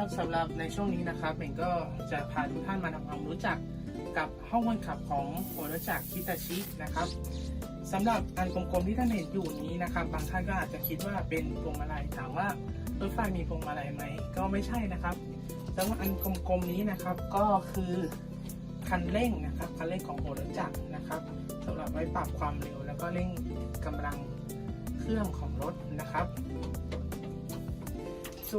ครับสำหรับในช่วงนี้นะครับเองก็จะพาทุกท่านมาทำความรู้จักกับห้องคนขับของโอรจักรคิตาชินะครับสำหรับอันกลมๆที่ท่านเห็นอยู่นี้นะครับ บางท่านก็อาจจะคิดว่าเป็นพวงมาลัยถามว่ารถไฟมีพวงมาลัยไหมก็ไม่ใช่นะครับแต่ว่าอันกลมๆนี้นะครับก็คือคันเร่งนะครับคันเร่งของโอรจักรนะครับสำหรับไว้ปรับความเร็ว แล้วก็เร่งกำลังเครื่องของรถนะครับ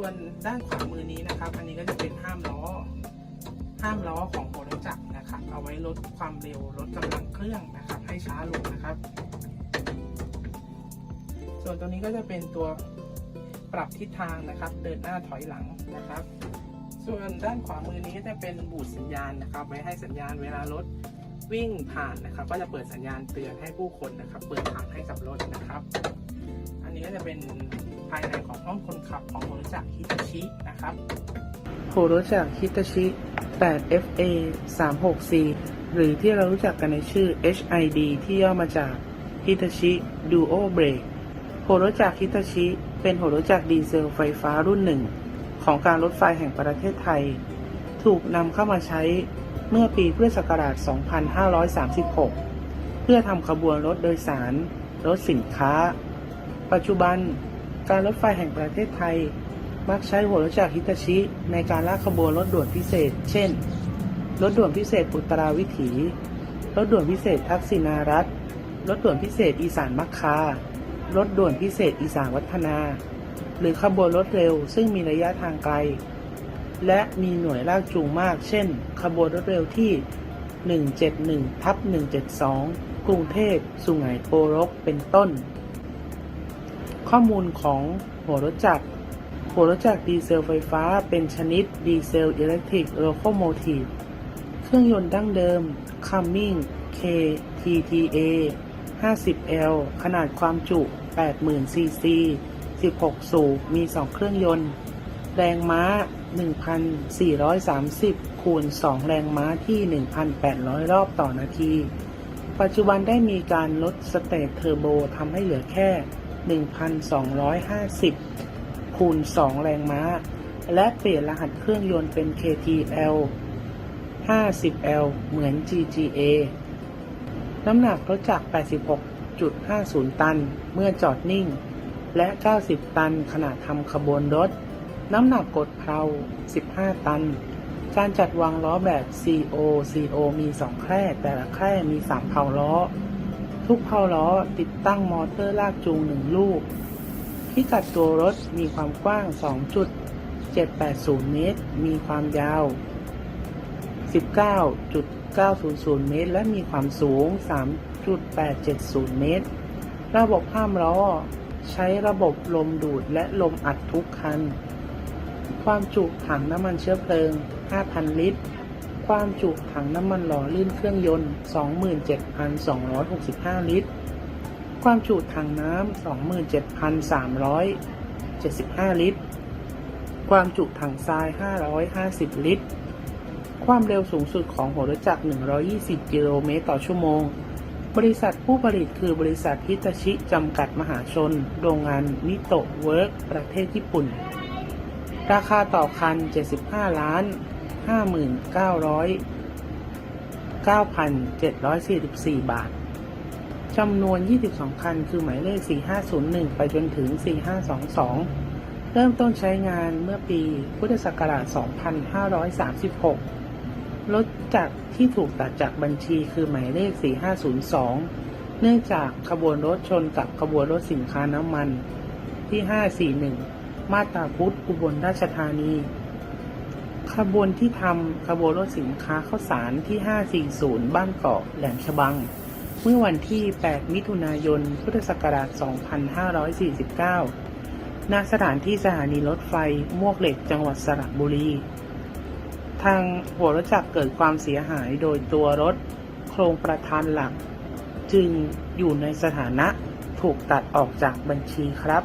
ส่วนด้านขวามือนี้นะครับ อันนี้ก็จะเป็นห้ามล้อ ห้ามล้อของโหรถจักรนะครับ เอาไว้ลดความเร็วลดกำลังเครื่องนะครับ ให้ช้าลงนะครับ ส่วนตัวนี้ก็จะเป็นตัวปรับทิศทางนะครับ เดินหน้าถอยหลังนะครับ ส่วนด้านขวามือนี้ก็จะเป็นบูดสัญญาณนะครับ ไว้ให้สัญญาณเวลารถวิ่งผ่านนะครับ ก็จะเปิดสัญญาณเตือนให้ผู้คนนะครับ เปิดทางให้กับรถนะครับ อันนี้ก็จะเป็นภายในของห้องคนขับของ โฮโรจักฮิตาชินะครับโฮโรจักฮิตาชิ 8FA 36C หรือที่เรารู้จักกันในชื่อ HID ที่ย่อมาจาก Hitachi Duo Brake โฮโรจักฮิตาชิ เป็นโฮโรจักดีเซลไฟฟ้ารุ่นหนึ่ง ของการรถไฟแห่งประเทศไทย ถูกนำเข้ามาใช้เมื่อปีพุทธศักราช 2536 เพื่อทำขบวนรถโดยสาร รถสินค้า ปัจจุบันการรถไฟแห่งประเทศไทย มักใช้หัวรถจักรฮิตาชิ ในการลากขบวนรถด่วนพิเศษ เช่น รถด่วนพิเศษอุตราวิถี รถด่วนพิเศษทักษิณารัฐรถด่วนพิเศษอีสานมัคคา รถด่วนพิเศษอีสานวัฒนา หรือขบวนรถเร็วซึ่งมีระยะทางไกล และมีหน่วยลากจูงมาก เช่น ขบวนรถเร็วที่ 171ทับ172 กรุงเทพสุไหงโกรกเป็นต้น ข้อมูลของหัวรถจักร หัวรถจักดีเซลไฟฟ้าเป็นชนิดดีเซลอิเล็กทริกโลโคโมทีฟเครื่องยนต์ดั้งเดิม Cumming KTTA 50L ขนาดความจุ 80,000 ซีซี 16 สูบ มี 2 เครื่องยนต์ แรงม้า 1,430 คูณ 2 แรงม้าที่ 1,800 รอบต่อนาที ปัจจุบันได้มีการลดสเตทเทอร์โบทำให้เหลือแค่ 1,250 คูณ 2 แรงม้า และเปลี่ยนรหัสเครื่องยนต์เป็น KTL 50L เหมือน GGA น้ำหนักรถจักร86.50 ตันเมื่อจอดนิ่ง และ 90 ตันขณะทำขบวนรถ น้ำหนักกดเพลา15 ตัน การจัดวางล้อแบบ CO CO มี 2 แคร่ แต่ละแคร่มี 3 เพลาล้อ ทุกเพลาล้อติดตั้งมอเตอร์ลากจูง 1 ลูก พิกัดตัวรถมีความกว้าง 2.780 เมตร มีความยาว 19.900 เมตร และมีความสูง 3.870 เมตร ระบบห้ามล้อ ใช้ระบบลมดูดและลมอัดทุกคัน ความจุถังน้ำมันเชื้อเพลิง 5,000 ลิตร ความจุถังน้ำมันหล่อลื่นเครื่องยนต์ 27,265 ลิตร ความจุถังน้ำ27,375 ลิตร ความจุถังทราย 550 ลิตร ความเร็วสูงสุดของหัวรถจักร 120 กิโลเมตรต่อชั่วโมง บริษัทผู้ผลิตคือบริษัทฮิตาชิ จำกัดมหาชน โรงงานมิโตะเวิร์กประเทศญี่ปุ่น ราคาต่อคัน 75 ล้าน 59,9,744 บาท จำนวน 22 คัน คือหมายเลข 4501 ไปจนถึง 4522 เริ่มต้นใช้งานเมื่อปีพุทธศักราช 2536 รถจักรที่ถูกตัดจากบัญชีคือหมายเลข 4502 เนื่องจากขบวนรถชนกับขบวนรถสินค้าน้ำมันที่ 541 มาตาพุทธอุบลราชธานี ขบวนที่ทำขบวนรถสินค้าข้าวสารที่ 540 บ้านเกาะแหลมฉบัง เมื่อวันที่ 8 มิถุนายน พุทธศักราช 2549 ณ สถานที่สถานีรถไฟมวกเหล็กจังหวัดสระบุรี ทางหัวรถจักรเกิดความเสียหายโดยตัวรถโครงประธานหลัก จึงอยู่ในสถานะถูกตัดออกจากบัญชีครับ